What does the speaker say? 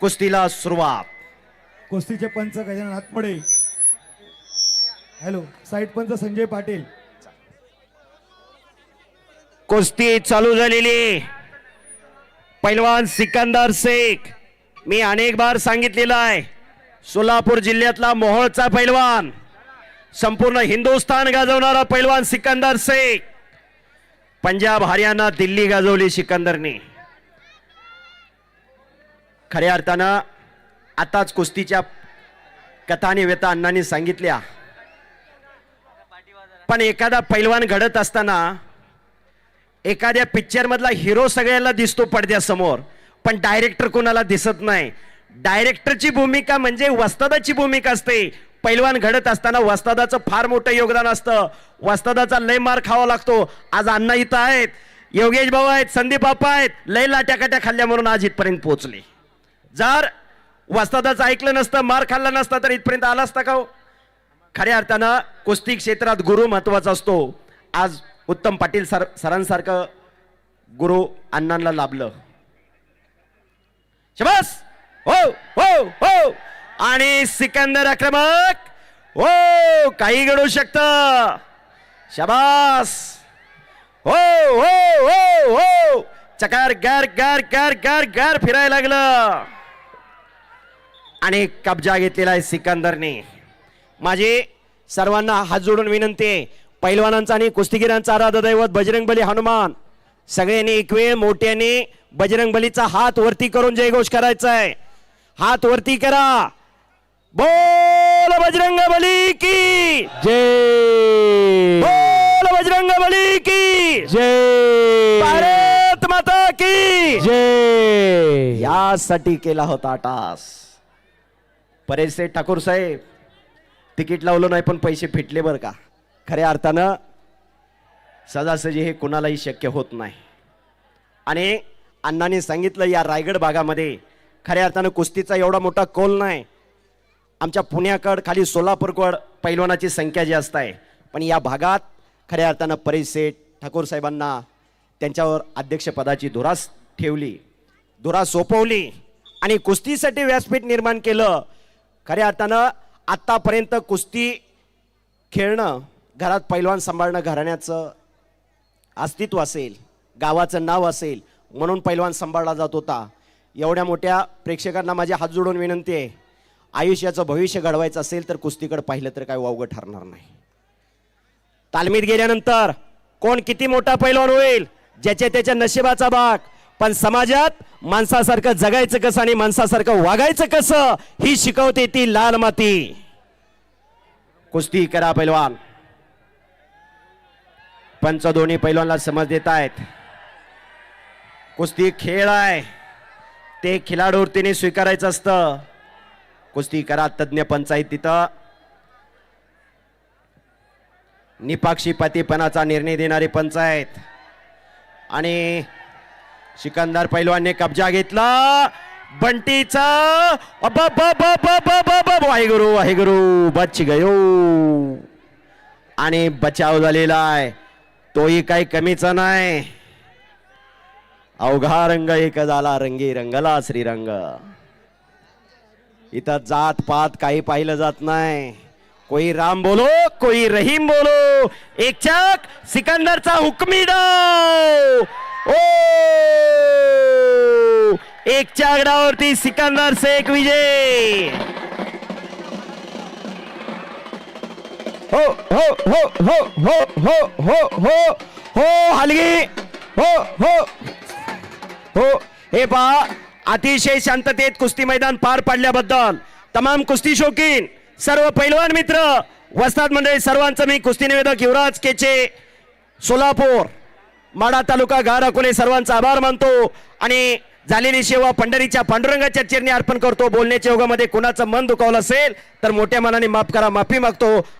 कुस्तीला सुरुवात. कुस्तीचे पंच गजानन हातपडे. हॅलो साईड पंच संजय पाटील. कुस्ती चालू झालेली पैलवान सिकंदर शेख मी अनेक बार सांगितलेलं आहे. सोलापूर जिल्ह्यातला मोहोळचा पैलवान संपूर्ण हिंदुस्थान गाजवणारा पैलवान सिकंदर शेख. पंजाब हरियाणा दिल्ली गाजवली सिकंदरने. खऱ्या अर्थानं आताच कुस्तीच्या कथाने व्यथा अण्णांनी सांगितल्या. पण एखादा पैलवान घडत असताना एखाद्या पिक्चर मधला हिरो सगळ्याला दिसतो पडद्यासमोर पण डायरेक्टर कोणाला दिसत नाही. डायरेक्टरची भूमिका म्हणजे वस्तादाची भूमिका असते. पैलवान घडत असताना वस्तादाचं फार मोठं योगदान असतं. वस्तादाचा लय मार खावा लागतो. आज अण्णा इथं आहेत योगेश भाऊ आहेत संदीप बाप्पा आहेत लय लाट्याकाट्या खाल्ल्या म्हणून आज इथपर्यंत पोहोचले. जर वस्तादाचं ऐकलं नसतं मार खाल्ला नसता तर इथपर्यंत आला असता का हो? खऱ्या अर्थानं कुस्ती क्षेत्रात गुरु महत्त्वाचा असतो. आज उत्तम पाटील सर सरांसारखं गुरु अण्णांना लाभलं. शबास! हो हो हो! आणि सिकंदर आक्रमक! हो काही घडू शकत. शबास! हो हो हो हो! चकार गार गार गार गार गार फिरायला लागलं. आणि कब्जा घेतलेला आहे सिकंदरने. माझी सर्वांना हात जोडून विनंती आहे. पैलवानांचा आणि कुस्तीगिरांचा आराध्य दैवत बजरंगबली हनुमान. सगळ्यांनी एक वेळ मोठ्याने बजरंगबलीचा हात वरती करून जयघोष करायचा आहे. हात वरती करा. बोल बजरंगबली की! जय! बोल बजरंगबली की! जय! भारत माता की! जय! यासाठी केला होता टास परेशे ठाकूर साहेब तिकीट लावलं नाही पण पैसे फिटले बरं का? खऱ्या अर्थानं सजासजी हे कुणालाही शक्य होत नाही. आणि अण्णांनी सांगितलं या रायगड भागामध्ये खऱ्या अर्थानं कुस्तीचा एवढा मोठा कोल नाही. आमच्या पुण्याकड खाली सोलापूरकड पैलवानाची संख्या जास्त आहे. पण या भागात खऱ्या अर्थानं परेश सेठ ठाकूर साहेबांना त्यांच्यावर अध्यक्षपदाची धुरास ठेवली धुरा सोपवली आणि कुस्तीसाठी व्यासपीठ निर्माण केलं. खऱ्या अर्थानं आत्तापर्यंत कुस्ती खेळणं घरात पैलवान सांभाळणं घराण्याचं अस्तित्व असेल गावाचं नाव असेल म्हणून पैलवान सांभाळला जात होता. एवढ्या मोठ्या प्रेक्षकांना माझे हात जोडून विनंती आहे आयुष्याचं भविष्य घडवायचं असेल तर कुस्तीकडे पाहिलं तर काय वावगं ठरणार नाही. तालमीत गेल्यानंतर कोण किती मोठा पैलवान होईल ज्याच्या त्याच्या नशिबाचा भाग पण समाजात माणसासारखं जगायचं कसं आणि माणसासारखं वागायचं कसं ही शिकवते ती लाल माती. कुस्ती करा पैलवान. पंच दोन्ही पैलवानला समज देत आहेत. कुस्ती खेळ आहे. ते खिलाडूवृत्तीने स्वीकारायचं असतं. कुस्ती करा तज्ज्ञ पंच आहेत तिथं. निपाक्षीपातीपणाचा निर्णय देणारे पंच आहेत आणि सिकंदर पैलवानने कब्जा घेतला. बंटीचा. वाहेगुरु वाहेगुरु. बच गयो. आणि बचाव झालेला आहे. तोही काही कमीचा नाही. अवघा रंग एक झाला रंगी रंगला श्रीरंग. इथं जात पात काही पाहिलं जात नाही. कोई राम बोलो कोई रहीम बोलो. एक चक सिकंदरचा हुकमी डाव. ओ एक चाक डावरती सिकंदर शेख विजय. हो हो हो हो हो हो हो हो हो हलगी! हो हो. हो. हे पहा अतिशय शांततेत कुस्ती मैदान पार पाडल्याबद्दल तमाम कुस्ती शौकीन सर्व पैलवान मित्र वस्ताद मंडळी सर्वांचं मी कुस्ती निवेदक युवराज केचे सोलापूर. माडा तालुका गार सर्वांचा आभार मानतो. आणि झालेली सेवा पंढरीच्या पांडुरंगाच्या चरणी अर्पण करतो. बोलण्याच्या योगामध्ये कुणाचं मन दुखावलं असेल तर मोठ्या मनाने माफ करा माफी मागतो.